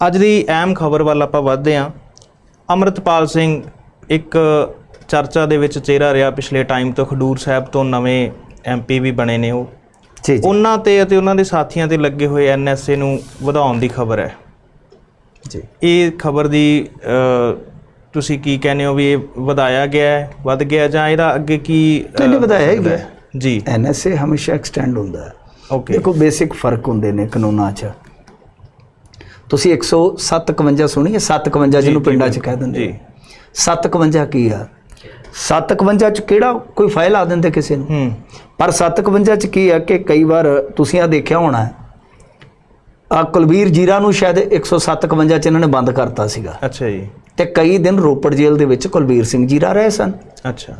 ਅੱਜ ਦੀ ਅਹਿਮ ਖਬਰ ਵੱਲ ਆਪਾਂ ਵਧਦੇ ਹਾਂ। ਅਮਰਤਪਾਲ ਸਿੰਘ ਇੱਕ ਚਰਚਾ ਦੇ ਵਿੱਚ ਚਿਹਰਾ ਰਿਹਾ ਪਿਛਲੇ ਟਾਈਮ ਤੋਂ ਖਡੂਰ ਸਾਹਿਬ ਤੋਂ ਨਵੇਂ ਐਮਪੀ ਵੀ ਬਣੇ ਨੇ ਉਹ। ਜੀ ਜੀ। ਉਹਨਾਂ ਤੇ ਅਤੇ ਉਹਨਾਂ ਦੇ ਸਾਥੀਆਂ ਤੇ ਲੱਗੇ ਹੋਏ ਐਨਐਸਏ ਨੂੰ ਵਧਾਉਣ ਦੀ ਖਬਰ ਹੈ। ਜੀ। ਇਹ ਖਬਰ ਦੀ ਤੁਸੀਂ ਕੀ ਕਹਿੰਦੇ ਹੋ ਵੀ ਇਹ ਵਧਾਇਆ ਗਿਆ ਹੈ ਵੱਧ ਗਿਆ ਜਾਂ ਇਹਦਾ ਅੱਗੇ ਕੀ ਨਹੀਂ, ਵਧਾਇਆ ਗਿਆ। ਜੀ। ਐਨਐਸਏ ਹਮੇਸ਼ਾ ਐਕਸਟੈਂਡ ਹੁੰਦਾ ਹੈ। ਓਕੇ ਦੇਖੋ ਬੇਸਿਕ ਫ਼ਰਕ ਹੁੰਦੇ ਨੇ ਕਾਨੂੰਨਾਂ 'ਚ। ਤੁਸੀਂ 157 ਸੁਣੀ ਹੈ? 57 ਜਿਹਨੂੰ ਪਿੰਡਾਂ 'ਚ ਕਹਿ ਦਿੰਦੇ ਜੀ। 57 ਕੀ ਆ? 57 'ਚ ਕਿਹੜਾ ਕੋਈ ਫਾਈਲ ਆ ਦਿੰਦੇ ਕਿਸੇ ਨੂੰ? ਪਰ 57 'ਚ ਕੀ ਆ ਕਿ ਕਈ ਵਾਰ ਤੁਸੀਂ ਆ ਦੇਖਿਆ ਹੋਣਾ ਆ ਕੁਲਬੀਰ ਜੀਰਾ ਨੂੰ ਸ਼ਾਇਦ 157 'ਚ ਇਹਨਾਂ ਨੇ ਬੰਦ ਕਰਤਾ ਸੀਗਾ। ਅੱਛਾ ਜੀ। ਤੇ ਕਈ ਦਿਨ ਰੋਪੜ ਜੇਲ੍ਹ ਦੇ ਵਿੱਚ ਕੁਲਬੀਰ ਸਿੰਘ ਜੀਰਾ ਰਹੇ ਸਨ। ਅੱਛਾ।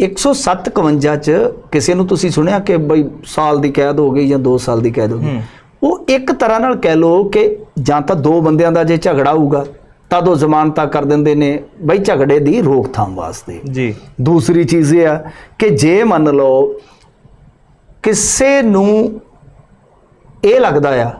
157 ਚ ਕਿਸੇ ਨੂੰ ਤੁਸੀਂ ਸੁਣਿਆ ਕਿ ਬਈ ਸਾਲ ਦੀ ਕੈਦ ਹੋ ਗਈ ਜਾਂ 2 ਸਾਲ ਦੀ ਕੈਦ ਹੋ ਗਈ? ਉਹ ਇੱਕ ਤਰ੍ਹਾਂ ਨਾਲ ਕਹਿ ਲੋ ਕਿ ਜਾਂ ਤਾਂ ਦੋ ਬੰਦਿਆਂ ਦਾ ਜੇ ਝਗੜਾ ਹੋਊਗਾ ਤਦ ਉਹ ਜ਼ਮਾਨਤਾਂ ਕਰ ਦਿੰਦੇ ਨੇ ਬਈ ਝਗੜੇ ਦੀ ਰੋਕਥਾਮ ਵਾਸਤੇ ਜੀ ਦੂਸਰੀ ਚੀਜ਼ ਇਹ ਆ ਕਿ ਜੇ ਮੰਨ ਲਓ ਕਿਸੇ ਨੂੰ ਇਹ ਲੱਗਦਾ ਆ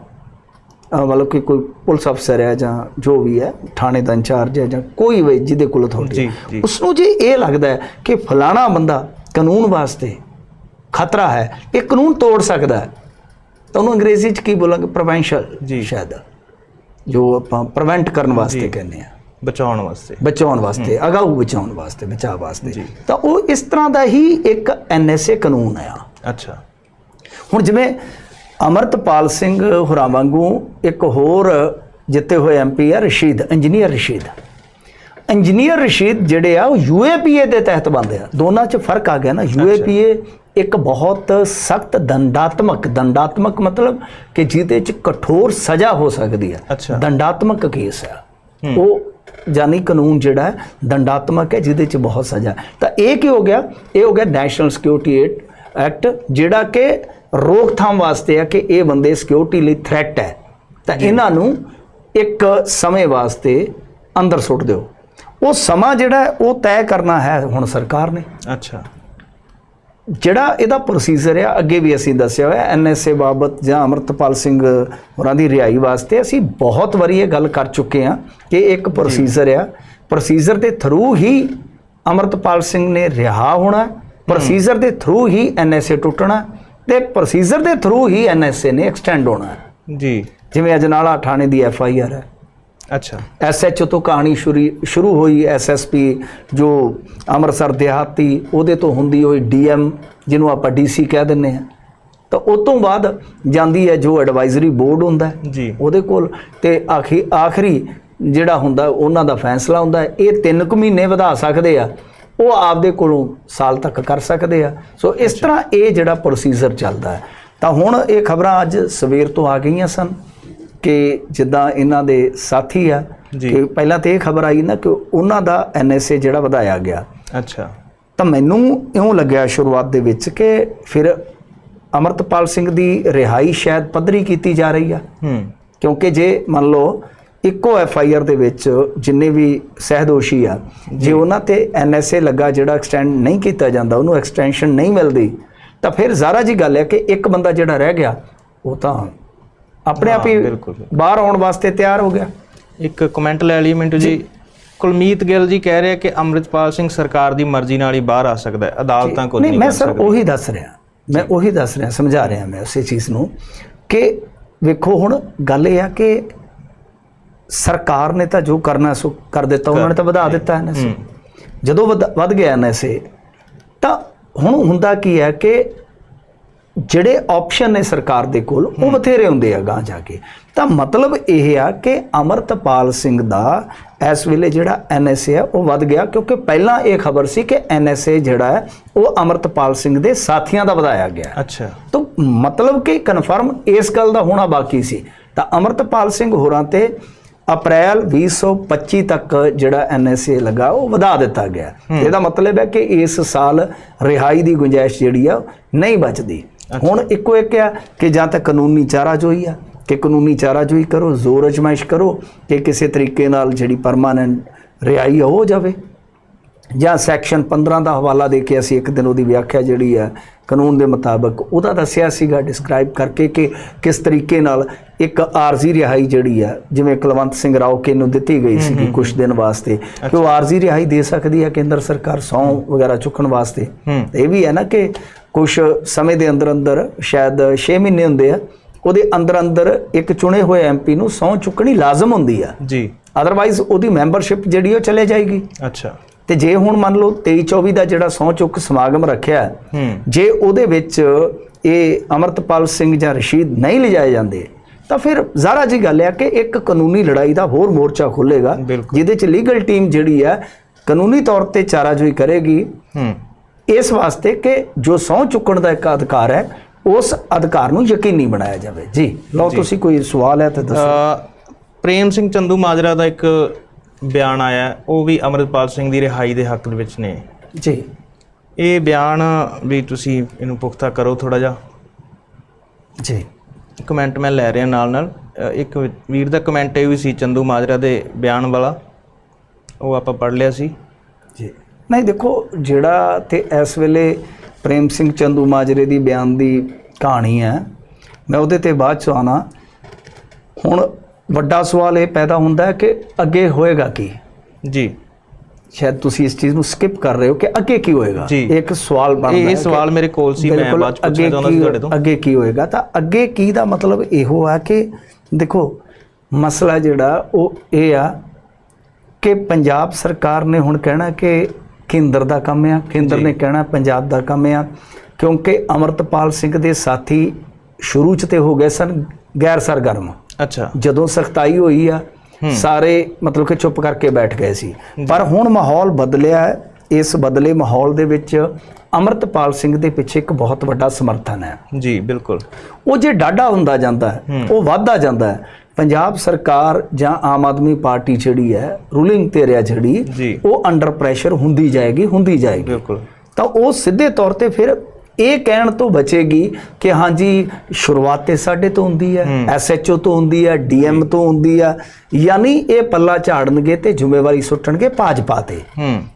ਮਤਲਬ ਕਿ ਕੋਈ ਪੁਲਿਸ ਅਫਸਰ ਹੈ ਜਾਂ ਜੋ ਵੀ ਹੈ ਥਾਣੇ ਦਾ ਇੰਚਾਰਜ ਹੈ ਜਾਂ ਕੋਈ ਵੀ ਜਿਹਦੇ ਕੋਲ ਅਥਾਰਟੀ। ਉਸ ਨੂੰ ਜੇ ਇਹ ਲੱਗਦਾ ਹੈ ਕਿ ਫਲਾਣਾ ਬੰਦਾ ਕਾਨੂੰਨ ਵਾਸਤੇ ਖਤਰਾ ਹੈ ਇਹ ਕਾਨੂੰਨ ਤੋੜ ਸਕਦਾ ਹੈ ਤਾਂ ਉਹਨੂੰ ਅੰਗਰੇਜ਼ੀ ਚ ਕੀ ਬੋਲਾਂਗੇ? ਪ੍ਰੋਵੈਂਸ਼ਲ ਜੀ। ਸ਼ਾਇਦ। ਜੋ ਆਪਾਂ ਪ੍ਰੀਵੈਂਟ ਕਰਨ ਵਾਸਤੇ। ਕਹਿੰਦੇ ਆ ਬਚਾਉਣ ਵਾਸਤੇ। ਬਚਾਉਣ ਵਾਸਤੇ ਅਗਾਊ ਬਚਾਉਣ ਵਾਸਤੇ ਬਚਾਅ ਵਾਸਤੇ। ਤਾਂ ਉਹ ਇਸ ਤਰ੍ਹਾਂ ਦਾ ਹੀ ਇੱਕ ਐਨਐਸਏ ਕਾਨੂੰਨ ਆ। ਅੱਛਾ। ਹੁਣ ਜਿਵੇਂ ਅਮਰਤਪਾਲ ਸਿੰਘ ਹੋਰਾਂ ਵਾਂਗੂ ਇੱਕ ਹੋਰ ਜਿੱਤੇ ਹੋਏ ਐਮਪੀ ਆ ਰਸ਼ੀਦ ਇੰਜੀਨੀਅਰ ਰਸ਼ੀਦ। ਇੰਜੀਨੀਅਰ ਰਸ਼ੀਦ ਜਿਹੜੇ ਆ ਉਹ ਯੂਏਪੀਏ ਦੇ ਤਹਿਤ ਬੰਦੇ ਆ। ਦੋਨਾਂ 'ਚ ਫ਼ਰਕ ਆ ਗਿਆ ਨਾ। ਯੂਏਪੀਏ ਇੱਕ ਬਹੁਤ ਸਖਤ ਦੰਡਾਤਮਕ ਦੰਡਾਤਮਕ ਮਤਲਬ ਕਿ ਜਿਹਦੇ 'ਚ ਕਠੋਰ ਸਜ਼ਾ ਹੋ ਸਕਦੀ ਅੱਛਾ। ਦੰਡਾਤਮਕ ਕੇਸ ਆ ਉਹ ਜਾਨੀ ਕਾਨੂੰਨ ਜਿਹੜਾ ਹੈ, ਦੰਡਾਤਮਕ ਹੈ ਜਿਹਦੇ 'ਚ ਬਹੁਤ ਸਜ਼ਾ ਹੈ। ਤਾਂ ਇਹ ਕੀ ਹੋ ਗਿਆ? ਇਹ ਹੋ ਗਿਆ ਨੈਸ਼ਨਲ ਸਿਕਿਉਰਿਟੀ ਐਕਟ ਜਿਹੜਾ ਕਿ ਰੋਕਥਾਮ ਵਾਸਤੇ ਹੈ ਕਿ ਇਹ ਬੰਦੇ ਸਿਕਿਉਰਿਟੀ ਲਈ ਥ੍ਰੈਟ ਹੈ। ਤਾਂ ਇਹਨਾਂ ਨੂੰ ਇੱਕ ਸਮੇਂ ਵਾਸਤੇ ਅੰਦਰ ਸੁੱਟ ਦਿਓ। ਉਹ ਸਮਾਂ ਜਿਹੜਾ ਹੈ, ਉਹ ਤੈਅ ਕਰਨਾ ਹੈ ਹੁਣ ਸਰਕਾਰ ਨੇ। ਅੱਛਾ। ਜਿਹੜਾ ਇਹਦਾ ਪ੍ਰੋਸੀਜਰ ਆ ਅੱਗੇ ਵੀ ਅਸੀਂ ਦੱਸਿਆ ਹੋਇਆ ਐਨਐਸਏ ਬਾਬਤ ਜਾਂ ਅਮਰਤਪਾਲ ਸਿੰਘ ਹੋਰਾਂ ਦੀ ਰਿਹਾਈ ਵਾਸਤੇ ਅਸੀਂ ਬਹੁਤ ਵਾਰੀ ਇਹ ਗੱਲ ਕਰ ਚੁੱਕੇ ਹਾਂ ਕਿ ਇੱਕ ਪ੍ਰੋਸੀਜਰ ਆ। ਪ੍ਰੋਸੀਜਰ ਦੇ ਥਰੂ ਹੀ ਅਮਰਤਪਾਲ ਸਿੰਘ ਨੇ ਰਿਹਾ ਹੋਣਾ ਪ੍ਰੋਸੀਜਰ ਦੇ ਥਰੂ ਹੀ ਐਨਐਸਏ ਟੁੱਟਣਾ ਤੇ ਪ੍ਰੋਸੀਜਰ ਦੇ ਥਰੂ ਹੀ ਐਨਐਸਏ ਨੇ ਐਕਸਟੈਂਡ ਹੋਣਾ। ਜੀ। ਜਿਵੇਂ ਅਜਨਾਲਾ ਥਾਣੇ ਦੀ ਐਫਆਈਆਰ ਹੈ। ਅੱਛਾ। ਐਸਐਚਓ ਤੋਂ ਕਹਾਣੀ ਸ਼ੁਰੂ ਸ਼ੁਰੂ ਹੋਈ ਐਸਐਸਪੀ ਜੋ ਅੰਮ੍ਰਿਤਸਰ ਦਿਹਾਤੀ ਉਹਦੇ ਤੋਂ ਹੁੰਦੀ ਹੋਈ ਡੀਐਮ ਜਿਹਨੂੰ ਆਪਾਂ ਡੀਸੀ ਕਹਿ ਦਿੰਨੇ ਆ ਤਾਂ ਉਸ ਤੋਂ ਬਾਅਦ ਜਾਂਦੀ ਹੈ ਜੋ ਐਡਵਾਈਜ਼ਰੀ ਬੋਰਡ ਹੁੰਦਾ ਜੀ। ਉਹਦੇ ਕੋਲ। ਤੇ ਆਖੀ ਆਖਰੀ ਜਿਹੜਾ ਹੁੰਦਾ ਉਹਨਾਂ ਦਾ ਫੈਸਲਾ ਹੁੰਦਾ। ਇਹ 3 ਕੁ ਮਹੀਨੇ ਵਧਾ ਸਕਦੇ ਆ। ਉਹ ਆਪਦੇ ਕੋਲੋਂ ਸਾਲ ਤੱਕ ਕਰ ਸਕਦੇ ਆ। ਸੋ ਇਸ ਤਰ੍ਹਾਂ ਇਹ ਜਿਹੜਾ ਪ੍ਰੋਸੀਜਰ ਚੱਲਦਾ ਹੈ। ਤਾਂ ਹੁਣ ਇਹ ਖਬਰਾਂ ਅੱਜ ਸਵੇਰ ਤੋਂ ਆ ਗਈਆਂ ਸਨ। ਕਿ ਜਿੱਦਾਂ ਇਹਨਾਂ ਦੇ ਸਾਥੀ ਆ। ਕਿ ਪਹਿਲਾਂ ਤੇ ਇਹ ਖਬਰ ਆਈ ਨਾ ਕਿ ਉਹਨਾਂ ਦਾ ਐਨਐਸਏ ਜਿਹੜਾ ਵਧਾਇਆ ਗਿਆ। ਅੱਛਾ। ਤਾਂ ਮੈਨੂੰ ਇਉਂ ਲੱਗਿਆ ਸ਼ੁਰੂਆਤ ਦੇ ਵਿੱਚ ਕਿ ਫਿਰ ਅਮਰਤਪਾਲ ਸਿੰਘ ਦੀ ਰਿਹਾਈ ਸ਼ਾਇਦ ਪੱਧਰੀ ਕੀਤੀ ਜਾ ਰਹੀ ਆ। ਹੂੰ। ਕਿਉਂਕਿ ਜੇ ਮੰਨ ਲਓ ਇੱਕੋ ਐਫ ਆਈ ਆਰ ਦੇ ਵਿੱਚ ਜਿੰਨੇ ਵੀ ਸਹਿਦੋਸ਼ੀ ਆ ਜੇ। ਉਹਨਾਂ ਤੇ ਐਨ ਐਸ ਏ ਲੱਗਾ ਜਿਹੜਾ ਐਕਸਟੈਂਡ ਨਹੀਂ ਕੀਤਾ ਜਾਂਦਾ ਉਹਨੂੰ ਐਕਸਟੈਂਸ਼ਨ ਨਹੀਂ ਮਿਲਦੀ ਤਾਂ ਫਿਰ ਜ਼ਾਰਾ ਜੀ ਗੱਲ ਹੈ ਕਿ ਇੱਕ ਬੰਦਾ ਜਿਹੜਾ ਰਹਿ ਗਿਆ ਉਹ ਤਾਂ ਆਪਣੇ ਆਪ ਹਾਂ, ਹੀ। ਬਾਹਰ ਆਉਣ ਵਾਸਤੇ ਤਿਆਰ ਹੋ ਗਿਆ। ਇੱਕ ਕਮੈਂਟ ਲੈ ਲਈ ਮਿੰਟੂ ਜੀ। ਕੁਲਮੀਤ ਗਿੱਲ ਜੀ ਕਹਿ ਰਿਹਾ ਕਿ ਅੰਮ੍ਰਿਤਪਾਲ ਸਿੰਘ ਸਰਕਾਰ ਦੀ ਮਰਜ਼ੀ ਨਾਲ ਹੀ ਬਾਹਰ ਆ ਸਕਦਾ ਹੈ। ਅਦਾਲਤਾਂ ਕੋਲ ਨਹੀਂ ਮੈਂ ਸਰ ਉਹੀ ਦੱਸ ਰਿਹਾ। ਮੈਂ ਉਹੀ ਦੱਸ ਰਿਹਾ ਸਮਝਾ ਰਿਹਾ ਮੈਂ ਉਸੇ ਚੀਜ਼ ਨੂੰ ਕਿ ਵੇਖੋ ਹੁਣ ਗੱਲ ਇਹ ਆ ਕਿ ਸਰਕਾਰ ਨੇ ਤਾਂ ਜੋ ਕਰਨਾ ਸੋ ਕਰ ਦਿੱਤਾ ਉਹਨਾਂ ਨੇ ਤਾਂ ਵਧਾ ਦਿੱਤਾ ਐਨਐਸਏ ਜਦੋਂ ਵਧ- ਵੱਧ ਗਿਆ ਐਨਐਸਏ ਤਾਂ ਹੁਣ ਹੁੰਦਾ ਕੀ ਹੈ ਕਿ ਜਿਹੜੇ ਆਪਸ਼ਨ ਨੇ ਸਰਕਾਰ ਦੇ ਕੋਲ ਉਹ ਬਥੇਰੇ ਹੁੰਦੇ ਆ ਗਾਂ ਜਾ ਕੇ। ਤਾਂ ਮਤਲਬ ਇਹ ਆ ਕਿ ਅਮਰਤਪਾਲ ਸਿੰਘ ਦਾ ਇਸ ਵੇਲੇ ਜਿਹੜਾ ਐਨਐਸਏ ਆ ਉਹ ਵੱਧ ਗਿਆ ਕਿਉਂਕਿ ਪਹਿਲਾਂ ਇਹ ਖਬਰ ਸੀ ਕਿ ਐਨਐਸਏ ਜਿਹੜਾ ਹੈ ਉਹ ਅਮਰਤਪਾਲ ਸਿੰਘ ਦੇ ਸਾਥੀਆਂ ਦਾ ਵਧਾਇਆ ਗਿਆ। ਅੱਛਾ। ਤਾਂ ਮਤਲਬ ਕਿ ਕਨਫਰਮ ਇਸ ਗੱਲ ਦਾ ਹੋਣਾ ਬਾਕੀ ਸੀ। ਤਾਂ ਅਮਰਤਪਾਲ ਸਿੰਘ ਹੋਰਾਂ ਤੇ ਅਪ੍ਰੈਲ 2025 ਤੱਕ ਜਿਹੜਾ ਐਨਐਸਏ ਲੱਗਾ ਉਹ ਵਧਾ ਦਿੱਤਾ ਗਿਆ। ਇਹਦਾ ਮਤਲਬ ਹੈ ਕਿ ਇਸ ਸਾਲ ਰਿਹਾਈ ਦੀ ਗੁੰਜਾਇਸ਼ ਜਿਹੜੀ ਆ ਨਹੀਂ ਬਚਦੀ। ਹੁਣ ਇੱਕੋ ਇੱਕ ਆ ਕਿ ਜਾਂ ਤਾਂ ਕਾਨੂੰਨੀ ਚਾਰਾਜੋਈ ਆ ਕਿ ਕਾਨੂੰਨੀ ਚਾਰਾਜੋਈ ਕਰੋ ਜ਼ੋਰ ਅਜਮਾਇਸ਼ ਕਰੋ ਕਿ ਕਿਸੇ ਤਰੀਕੇ ਨਾਲ ਜਿਹੜੀ ਪਰਮਾਨੈਂਟ ਰਿਹਾਈ ਆ ਹੋ ਜਾਵੇ। ਜਾਂ ਸੈਕਸ਼ਨ 15 ਦਾ ਹਵਾਲਾ ਦੇ ਕੇ ਅਸੀਂ ਇੱਕ ਦਿਨ ਉਹਦੀ ਵਿਆਖਿਆ ਜਿਹੜੀ ਹੈ ਕਾਨੂੰਨ ਦੇ ਮੁਤਾਬਕ ਉਹਦਾ ਦੱਸਿਆ ਸੀਗਾ ਡਿਸਕ੍ਰਾਈਬ ਕਰਕੇ ਕਿ ਕਿਸ ਤਰੀਕੇ ਨਾਲ ਇੱਕ ਆਰਜ਼ੀ ਰਿਹਾਈ ਜਿਹੜੀ ਹੈ ਜਿਵੇਂ ਕੁਲਵੰਤ ਸਿੰਘ ਰਾਓਕੇ ਨੂੰ ਦਿੱਤੀ ਗਈ ਸੀ ਕੁਝ ਦਿਨ ਵਾਸਤੇ ਕਿ ਉਹ ਆਰਜ਼ੀ ਰਿਹਾਈ ਦੇ ਸਕਦੀ ਹੈ ਕੇਂਦਰ ਸਰਕਾਰ ਸੌ ਵਗੈਰਾ ਚੁੱਕਣ ਵਾਸਤੇ। ਇਹ ਵੀ ਹੈ ਨਾ ਕਿ ਕੁਝ ਸਮੇਂ ਦੇ ਅੰਦਰ ਅੰਦਰ ਸ਼ਾਇਦ 6 ਮਹੀਨੇ ਹੁੰਦੇ ਆ ਉਹਦੇ ਅੰਦਰ ਅੰਦਰ ਇੱਕ ਚੁਣੇ ਹੋਏ ਐਮਪੀ ਨੂੰ ਸਹੁੰ ਚੁੱਕਣੀ ਲਾਜ਼ਮ ਹੁੰਦੀ ਆ। ਜੀ। ਅਦਰਵਾਈਜ਼ ਉਹਦੀ ਮੈਂਬਰਸ਼ਿਪ ਜਿਹੜੀ ਉਹ ਚਲੇ ਜਾਏਗੀ। ਅੱਛਾ। ਤੇ ਜੇ ਹੁਣ ਮੰਨ ਲਓ 23 24 ਦਾ ਜਿਹੜਾ ਸਹੁੰ ਚੁੱਕ ਸਮਾਗਮ ਰੱਖਿਆ ਜੇ ਉਹਦੇ ਵਿੱਚ ਇਹ ਅਮਰਤਪਾਲ ਸਿੰਘ ਜਾਂ ਰਸ਼ੀਦ ਨਹੀਂ ਲਿਜਾਏ ਜਾਂਦੇ ਤਾਂ ਫਿਰ ਜ਼ਾਰਾ ਜੀ ਗੱਲ ਹੈ ਕਿ ਇੱਕ ਕਾਨੂੰਨੀ ਲੜਾਈ ਦਾ ਹੋਰ ਮੋਰਚਾ ਖੁੱਲੇਗਾ। ਜਿਹਦੇ ਚ ਲੀਗਲ ਟੀਮ ਜਿਹੜੀ ਹੈ ਕਾਨੂੰਨੀ ਤੌਰ ਤੇ ਚਾਰਾਜੋਈ ਕਰੇਗੀ। ਹੂੰ। ਇਸ ਵਾਸਤੇ ਕਿ ਜੋ ਸਹੁੰ ਚੁੱਕਣ ਦਾ ਇੱਕ ਅਧਿਕਾਰ ਹੈ ਉਸ ਅਧਿਕਾਰ ਨੂੰ ਯਕੀਨੀ ਬਣਾਇਆ ਜਾਵੇ। ਜੀ ਲਓ ਤੁਸੀਂ ਕੋਈ ਸਵਾਲ ਹੈ ਤਾਂ ਦੱਸੋ। ਪ੍ਰੇਮ ਸਿੰਘ ਚੰਦੂ ਮਾਜਰਾ ਦਾ ਇੱਕ ਬਿਆਨ ਆਇਆ ਉਹ ਵੀ ਅਮਰਿਤਪਾਲ ਸਿੰਘ ਦੀ ਰਿਹਾਈ ਦੇ ਹੱਕ ਦੇ ਵਿੱਚ ਨੇ। ਜੀ। ਇਹ ਬਿਆਨ ਵੀ ਤੁਸੀਂ ਇਹਨੂੰ ਪੁਖਤਾ ਕਰੋ ਥੋੜਾ ਜਿਹਾ। ਜੀ। ਕਮੈਂਟ ਮੈਂ ਲੈ ਰਿਹਾ ਨਾਲ ਨਾਲ ਇੱਕ ਵੀਰ ਦਾ ਕਮੈਂਟ ਇਹ ਵੀ ਸੀ ਚੰਦੂ ਮਾਜਰਾ ਦੇ ਬਿਆਨ ਵਾਲਾ। ਉਹ ਆਪਾਂ ਪੜ੍ਹ ਲਿਆ ਸੀ। ਜੀ। ਨਹੀਂ ਦੇਖੋ ਜਿਹੜਾ ਤੇ ਇਸ ਵੇਲੇ ਪ੍ਰੇਮ ਸਿੰਘ ਚੰਦੂ ਮਾਜਰੇ ਦੀ ਬਿਆਨ ਦੀ ਕਹਾਣੀ ਹੈ ਮੈਂ ਉਹਦੇ ਤੇ ਬਾਅਦ ਚ ਆਉਣਾ। ਹੁਣ ਵੱਡਾ ਸਵਾਲ ਇਹ ਪੈਦਾ ਹੁੰਦਾ ਹੈ ਕਿ ਅੱਗੇ ਹੋਏਗਾ ਕੀ? ਜੀ। ਸ਼ਾਇਦ ਤੁਸੀਂ ਇਸ ਚੀਜ਼ ਨੂੰ ਸਕਿਪ ਕਰ ਰਹੇ ਹੋ ਕਿ ਅੱਗੇ ਕੀ ਹੋਏਗਾ? ਇੱਕ ਸਵਾਲ ਬਣਦਾ ਹੈ ਇਹ ਸਵਾਲ ਮੇਰੇ ਕੋਲ ਸੀ ਮੈਂ ਬਾਅਦ ਚ ਪੁੱਛਣਾ ਚਾਹੁੰਦਾ ਸੀ ਤੁਹਾਡੇ ਤੋਂ। ਅੱਗੇ ਕੀ ਹੋਏਗਾ? ਤਾਂ ਅੱਗੇ ਕੀ ਦਾ ਮਤਲਬ ਇਹੋ ਆ ਕਿ ਦੇਖੋ ਮਸਲਾ ਜਿਹੜਾ ਉਹ ਇਹ ਆ ਕਿ ਪੰਜਾਬ ਸਰਕਾਰ ਨੇ ਹੁਣ ਕਹਿਣਾ ਕਿ ਕੇਂਦਰ ਦਾ ਕੰਮ ਆ ਕੇਂਦਰ ਨੇ ਕਹਿਣਾ ਪੰਜਾਬ ਦਾ ਕੰਮ ਆ ਕਿਉਂਕਿ ਅਮਰਤਪਾਲ ਸਿੰਘ ਦੇ ਸਾਥੀ ਸ਼ੁਰੂ ਚ ਤੇ ਹੋ ਗਏ ਸਨ ਗੈਰ ਸਰਗਰਮ। ਅੱਛਾ। ਜਦੋਂ ਸਖਤਾਈ ਹੋਈ ਆ ਸਾਰੇ ਮਤਲਬ ਕਿ ਚੁੱਪ ਕਰਕੇ ਬੈਠ ਗਏ ਸੀ। ਪਰ ਹੁਣ ਮਾਹੌਲ ਬਦਲਿਆ ਹੈ ਇਸ ਬਦਲੇ ਮਾਹੌਲ ਦੇ ਵਿੱਚ ਅਮਰਤਪਾਲ ਸਿੰਘ ਦੇ ਪਿੱਛੇ ਇੱਕ ਬਹੁਤ ਵੱਡਾ ਸਮਰਥਨ ਹੈ। ਜੀ ਬਿਲਕੁਲ। ਉਹ ਜੇ ਡਾਢਾ ਹੁੰਦਾ ਜਾਂਦਾ ਹੈ। ਉਹ ਵੱਧਦਾ ਜਾਂਦਾ ਹੈ ਪੰਜਾਬ ਸਰਕਾਰ ਜਾਂ ਆਮ ਆਦਮੀ ਪਾਰਟੀ ਜਿਹੜੀ ਹੈ ਰੂਲਿੰਗ ਤੇ ਰਿਆ ਜਿਹੜੀ ਉਹ ਅੰਡਰ ਪ੍ਰੈਸ਼ਰ ਹੁੰਦੀ ਜਾਏਗੀ ਹੁੰਦੀ ਜਾਏਗੀ। ਬਿਲਕੁਲ। ਤਾਂ ਉਹ ਸਿੱਧੇ ਤੌਰ ਤੇ ਫਿਰ ਇਹ ਕਹਿਣ ਤੋਂ ਬਚੇਗੀ ਕਿ ਹਾਂਜੀ ਸ਼ੁਰੂਆਤ ਤੇ ਸਾਡੇ ਤੋਂ ਹੁੰਦੀ ਹੈ ਐਸਐਚਓ ਤੋਂ ਹੁੰਦੀ ਹੈ ਡੀਐਮ ਤੋਂ ਹੁੰਦੀ ਹੈ ਯਾਨੀ ਇਹ ਪੱਲਾ ਝਾੜਨਗੇ ਤੇ ਜ਼ਿੰਮੇਵਾਰੀ ਸੁੱਟਣਗੇ ਭਾਜਪਾ ਤੇ।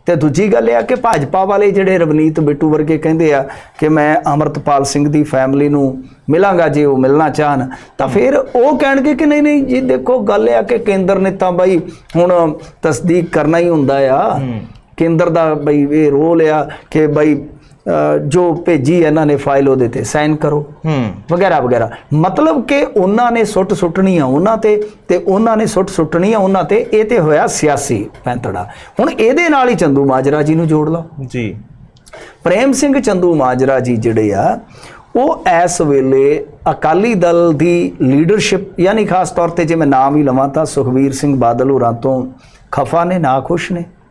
ਤੇ ਦੂਜੀ ਗੱਲ ਇਹ ਆ ਕਿ ਭਾਜਪਾ ਵਾਲੇ ਜਿਹੜੇ ਰਵਨੀਤ ਬਿੱਟੂ ਵਰਗੇ ਕਹਿੰਦੇ ਆ ਕਿ ਮੈਂ ਅਮਰਤਪਾਲ ਸਿੰਘ ਦੀ ਫੈਮਿਲੀ ਨੂੰ ਮਿਲਾਂਗਾ ਜੇ ਉਹ ਮਿਲਣਾ ਚਾਹਨ ਤਾਂ ਫਿਰ ਉਹ ਕਹਿਣਗੇ ਕਿ ਨਹੀਂ ਨਹੀਂ ਜੀ ਦੇਖੋ ਗੱਲ ਇਹ ਆ ਕਿ ਕੇਂਦਰ ਨੇ ਤਾਂ ਬਾਈ ਹੁਣ ਤਸਦੀਕ ਕਰਨਾ ਹੀ ਹੁੰਦਾ ਆ। ਕੇਂਦਰ ਦਾ ਬਈ ਇਹ ਰੋਲ ਆ ਕਿ ਬਈ ਜੋ ਭੇਜੀ ਇਹਨਾਂ ਨੇ ਫਾਈਲ ਉਹਦੇ ਤੇ ਸਾਈਨ ਕਰੋ। ਹੂੰ। ਵਗੈਰਾ ਵਗੈਰਾ। ਮਤਲਬ ਕਿ ਉਹਨਾਂ ਨੇ ਸੁੱਟ ਸੁੱਟਣੀ ਆ ਉਹਨਾਂ ਤੇ ਤੇ ਉਹਨਾਂ ਨੇ ਸੁੱਟ ਸੁੱਟਣੀ ਆ ਉਹਨਾਂ ਤੇ ਇਹ ਤੇ ਹੋਇਆ ਸਿਆਸੀ ਪੈਂਤੜਾ। ਹੁਣ ਇਹਦੇ ਨਾਲ ਹੀ ਚੰਦੂ ਮਾਜਰਾ ਜੀ ਨੂੰ ਜੋੜ ਲਓ। ਜੀ। ਪ੍ਰੇਮ ਸਿੰਘ ਚੰਦੂ ਮਾਜਰਾ ਜੀ ਜਿਹੜੇ ਆ ਉਹ ਇਸ ਵੇਲੇ ਅਕਾਲੀ ਦਲ ਦੀ ਲੀਡਰਸ਼ਿਪ ਯਾਨੀ ਖਾਸ ਤੌਰ ਤੇ ਜੇ ਮੈਂ ਨਾਮ ਹੀ ਲਵਾਂ ਤਾਂ ਸੁਖਬੀਰ ਸਿੰਘ ਬਾਦਲ ਹੋਰਾਂ ਤੋਂ ਖਫਾ ਨੇ ਨਾ ਖੁਸ਼ ਨੇ।